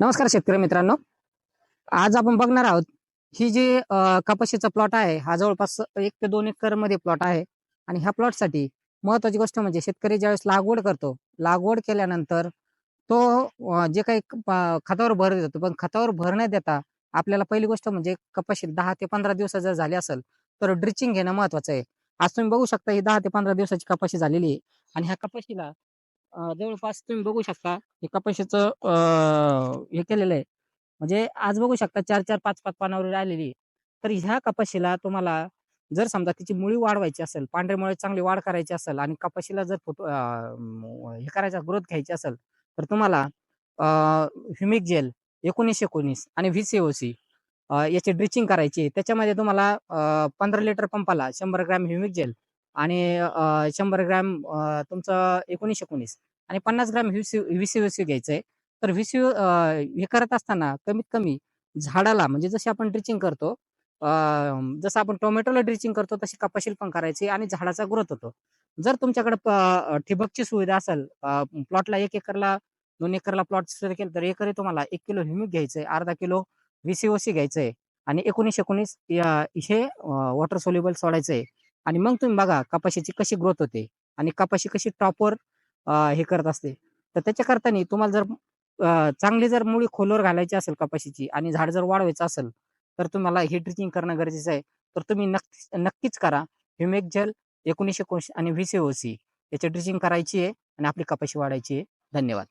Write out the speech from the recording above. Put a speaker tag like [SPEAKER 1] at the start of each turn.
[SPEAKER 1] नमस्कार शेतकरी मित्रांनो. आज आपण बघणार आहोत ही जी कपाशीचा प्लॉट आहे हा जवळपास एक ते दोन एकरमध्ये प्लॉट आहे. आणि ह्या प्लॉटसाठी महत्वाची गोष्ट म्हणजे शेतकरी ज्यावेळेस लागवड करतो लागवड केल्यानंतर तो जे काही खतावर भर देतो पण खतावर भर न देता आपल्याला पहिली गोष्ट म्हणजे कपाशी दहा ते पंधरा दिवस जर झाली असेल तर ड्रिचिंग घेणं महत्वाचं आहे. आज तुम्ही बघू शकता ही दहा ते पंधरा दिवसाची कपाशी झालेली आहे. आणि ह्या कपाशीला जवळपास तुम्ही बघू शकता हे कपाशीचं हे केलेलं आहे. म्हणजे आज बघू शकता चार चार पाच पाच पानावर राहिलेली तर ह्या कपाशीला तुम्हाला जर समजा तिची मुळी वाढवायची असेल पांढरे मुळे चांगली वाढ करायची असेल आणि कपाशीला जर फोटो हे करायचा ग्रोथ घ्यायची असेल तर तुम्हाला ह्युमिक जेल एकोणीसशे एकोणीस आणि व्हीसीओसी याची ड्रिचिंग करायची त्याच्यामध्ये तुम्हाला पंधरा लिटर पंपाला शंभर ग्रॅम ह्युमिक जेल आणि शंभर ग्रॅम तुमचं एकोणीस एकोणीस आणि पन्नास ग्रॅम व्हीसीओसी घ्यायचं आहे तर व्हीसीओ हे करत असताना कमीत कमी झाडाला म्हणजे जशी आपण ड्रिचिंग करतो जसं आपण टोमॅटोला ड्रिचिंग करतो तशी कपाशील पण करायची आणि झाडाचा ग्रोथ होतो. जर तुमच्याकडे ठिबकची सुविधा असेल प्लॉटला एक एकरला दोन एकरला प्लॉट केलं तर एकरी तुम्हाला एक किलो ह्युमिक घ्यायचंय अर्धा किलो व्हीसीओसी घ्यायचंय आणि एकोणीस एकोणीस हे वॉटर सोल्युबल सोडायचंय. आणि मग तुम्ही बघा कपाशीची कशी ग्रोथ होते आणि कपाशी कशी टॉपवर हे करत असते. तर त्याच्या करताना तुम्हाला जर चांगली जर मुळी खोलवर घालायची असेल कपाशीची आणि झाड जर वाढवायचं असेल तर तुम्हाला हे ड्रिचिंग करणं गरजेचं आहे. तर तुम्ही नक्कीच नक्कीच करा. ह्युमेक जल एकोणीसशे एकोणीस आणि व्हीसीओसी याची ड्रिचिंग करायची आहे आणि आपली कपाशी वाढायची आहे. धन्यवाद.